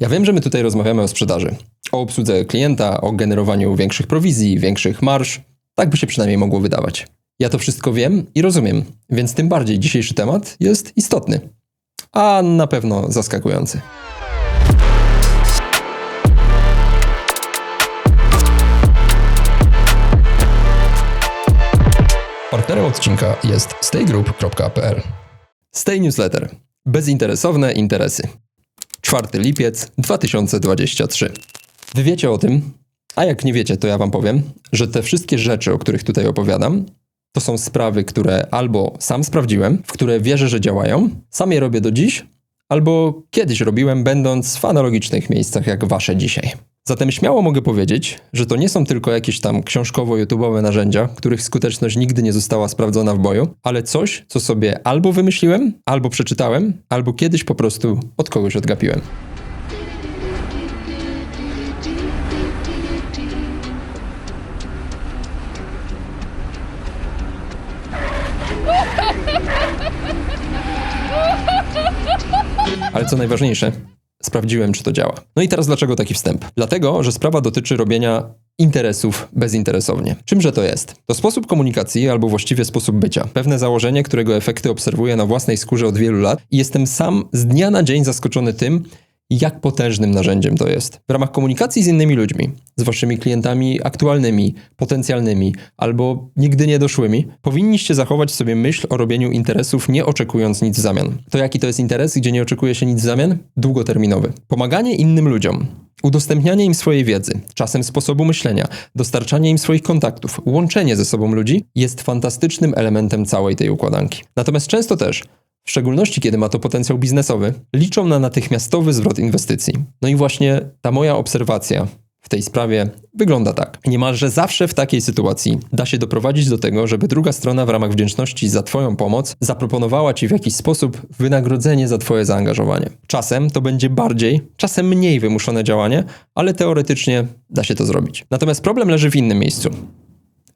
Ja wiem, że my tutaj rozmawiamy o sprzedaży, o obsłudze klienta, o generowaniu większych prowizji, większych marsz. Tak by się przynajmniej mogło wydawać. Ja to wszystko wiem i rozumiem, więc tym bardziej dzisiejszy temat jest istotny, a na pewno zaskakujący. Partnerem odcinka jest staygroup.pl. Stay Newsletter. Bezinteresowne interesy. 4 lipiec 2023. Wy wiecie o tym, a jak nie wiecie, to ja wam powiem, że te wszystkie rzeczy, o których tutaj opowiadam, to są sprawy, które albo sam sprawdziłem, w które wierzę, że działają, sam je robię do dziś, albo kiedyś robiłem, będąc w analogicznych miejscach jak wasze dzisiaj. Zatem śmiało mogę powiedzieć, że to nie są tylko jakieś tam książkowo-YouTube'owe narzędzia, których skuteczność nigdy nie została sprawdzona w boju, ale coś, co sobie albo wymyśliłem, albo przeczytałem, albo kiedyś po prostu od kogoś odgapiłem. Ale co najważniejsze, sprawdziłem, czy to działa. No i teraz dlaczego taki wstęp? Dlatego, że sprawa dotyczy robienia interesów bezinteresownie. Czymże to jest? To sposób komunikacji, albo właściwie sposób bycia. Pewne założenie, którego efekty obserwuję na własnej skórze od wielu lat i jestem sam z dnia na dzień zaskoczony tym, jak potężnym narzędziem to jest. W ramach komunikacji z innymi ludźmi, z waszymi klientami aktualnymi, potencjalnymi albo nigdy niedoszłymi, powinniście zachować sobie myśl o robieniu interesów, nie oczekując nic w zamian. To jaki to jest interes, gdzie nie oczekuje się nic w zamian? Długoterminowy. Pomaganie innym ludziom. Udostępnianie im swojej wiedzy, czasem sposobu myślenia, dostarczanie im swoich kontaktów, łączenie ze sobą ludzi jest fantastycznym elementem całej tej układanki. Natomiast często też w szczególności kiedy ma to potencjał biznesowy, liczą na natychmiastowy zwrot inwestycji. No i właśnie ta moja obserwacja w tej sprawie wygląda tak. Niemalże zawsze w takiej sytuacji da się doprowadzić do tego, żeby druga strona w ramach wdzięczności za Twoją pomoc zaproponowała Ci w jakiś sposób wynagrodzenie za Twoje zaangażowanie. Czasem to będzie bardziej, czasem mniej wymuszone działanie, ale teoretycznie da się to zrobić. Natomiast problem leży w innym miejscu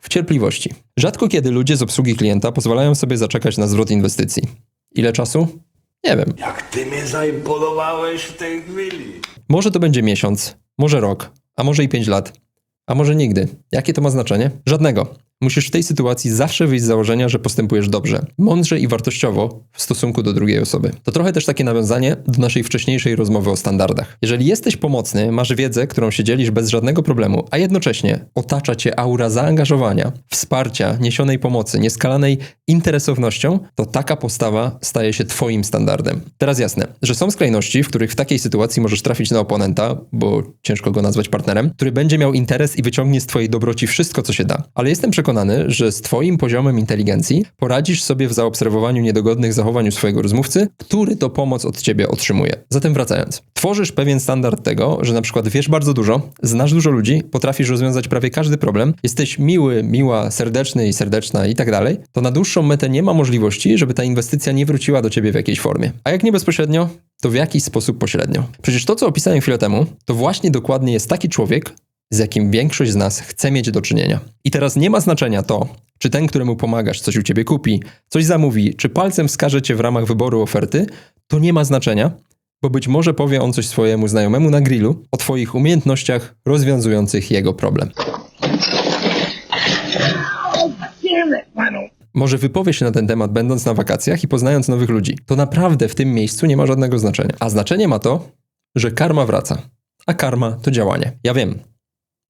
w cierpliwości. Rzadko kiedy ludzie z obsługi klienta pozwalają sobie zaczekać na zwrot inwestycji. Ile czasu? Nie wiem. Jak ty mnie zaimponowałeś w tej chwili. Może to będzie miesiąc, może rok, a może i pięć lat, a może nigdy. Jakie to ma znaczenie? Żadnego. Musisz w tej sytuacji zawsze wyjść z założenia, że postępujesz dobrze, mądrze i wartościowo w stosunku do drugiej osoby. To trochę też takie nawiązanie do naszej wcześniejszej rozmowy o standardach. Jeżeli jesteś pomocny, masz wiedzę, którą się dzielisz bez żadnego problemu, a jednocześnie otacza cię aura zaangażowania, wsparcia, niesionej pomocy, nieskalanej interesownością, to taka postawa staje się twoim standardem. Teraz jasne, że są skrajności, w których w takiej sytuacji możesz trafić na oponenta, bo ciężko go nazwać partnerem, który będzie miał interes i wyciągnie z twojej dobroci wszystko, co się da. Ale jestem przekonany, że z twoim poziomem inteligencji poradzisz sobie w zaobserwowaniu niedogodnych zachowań u swojego rozmówcy, który to pomoc od ciebie otrzymuje. Zatem wracając. Tworzysz pewien standard tego, że na przykład wiesz bardzo dużo, znasz dużo ludzi, potrafisz rozwiązać prawie każdy problem, jesteś miły, miła, serdeczny i serdeczna i tak dalej, to na dłuższą metę nie ma możliwości, żeby ta inwestycja nie wróciła do ciebie w jakiejś formie. A jak nie bezpośrednio, to w jakiś sposób pośrednio. Przecież to, co opisałem chwilę temu, to właśnie dokładnie jest taki człowiek, z jakim większość z nas chce mieć do czynienia. I teraz nie ma znaczenia to, czy ten, któremu pomagasz, coś u ciebie kupi, coś zamówi, czy palcem wskaże cię w ramach wyboru oferty, to nie ma znaczenia, bo być może powie on coś swojemu znajomemu na grillu o twoich umiejętnościach rozwiązujących jego problem. Może wypowie się na ten temat, będąc na wakacjach i poznając nowych ludzi. To naprawdę w tym miejscu nie ma żadnego znaczenia. A znaczenie ma to, że karma wraca. A karma to działanie. Ja wiem,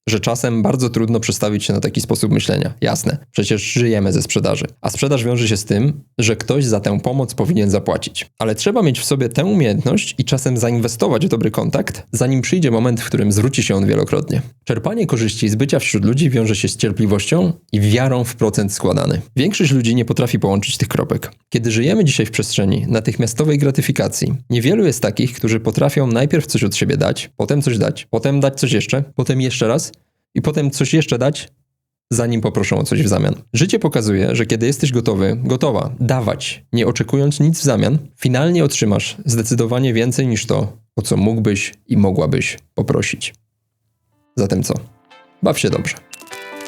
że czasem bardzo trudno przestawić się na taki sposób myślenia. Jasne, przecież żyjemy ze sprzedaży. A sprzedaż wiąże się z tym, że ktoś za tę pomoc powinien zapłacić. Ale trzeba mieć w sobie tę umiejętność i czasem zainwestować w dobry kontakt, zanim przyjdzie moment, w którym zwróci się on wielokrotnie. Czerpanie korzyści z bycia wśród ludzi wiąże się z cierpliwością i wiarą w procent składany. Większość ludzi nie potrafi połączyć tych kropek. Kiedy żyjemy dzisiaj w przestrzeni natychmiastowej gratyfikacji, niewielu jest takich, którzy potrafią najpierw coś od siebie dać, potem coś dać, potem dać coś jeszcze, potem jeszcze raz i potem coś jeszcze dać, zanim poproszą o coś w zamian. Życie pokazuje, że kiedy jesteś gotowy, gotowa dawać, nie oczekując nic w zamian, finalnie otrzymasz zdecydowanie więcej niż to, o co mógłbyś i mogłabyś poprosić. Zatem co? Baw się dobrze.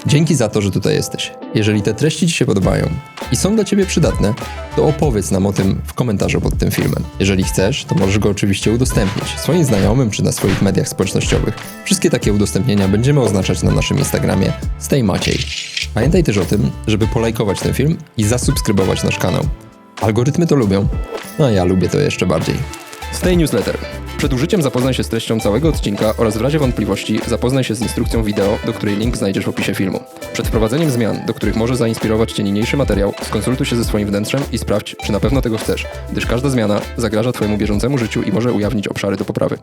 Dzięki za to, że tutaj jesteś. Jeżeli te treści Ci się podobają, i są dla Ciebie przydatne, to opowiedz nam o tym w komentarzu pod tym filmem. Jeżeli chcesz, to możesz go oczywiście udostępnić swoim znajomym czy na swoich mediach społecznościowych. Wszystkie takie udostępnienia będziemy oznaczać na naszym Instagramie Stay Maciej. Pamiętaj też o tym, żeby polajkować ten film i zasubskrybować nasz kanał. Algorytmy to lubią, no a ja lubię to jeszcze bardziej. Stay Newsletter. Przed użyciem zapoznaj się z treścią całego odcinka oraz w razie wątpliwości zapoznaj się z instrukcją wideo, do której link znajdziesz w opisie filmu. Przed wprowadzeniem zmian, do których może zainspirować Cię niniejszy materiał, skonsultuj się ze swoim wnętrzem i sprawdź, czy na pewno tego chcesz, gdyż każda zmiana zagraża Twojemu bieżącemu życiu i może ujawnić obszary do poprawy.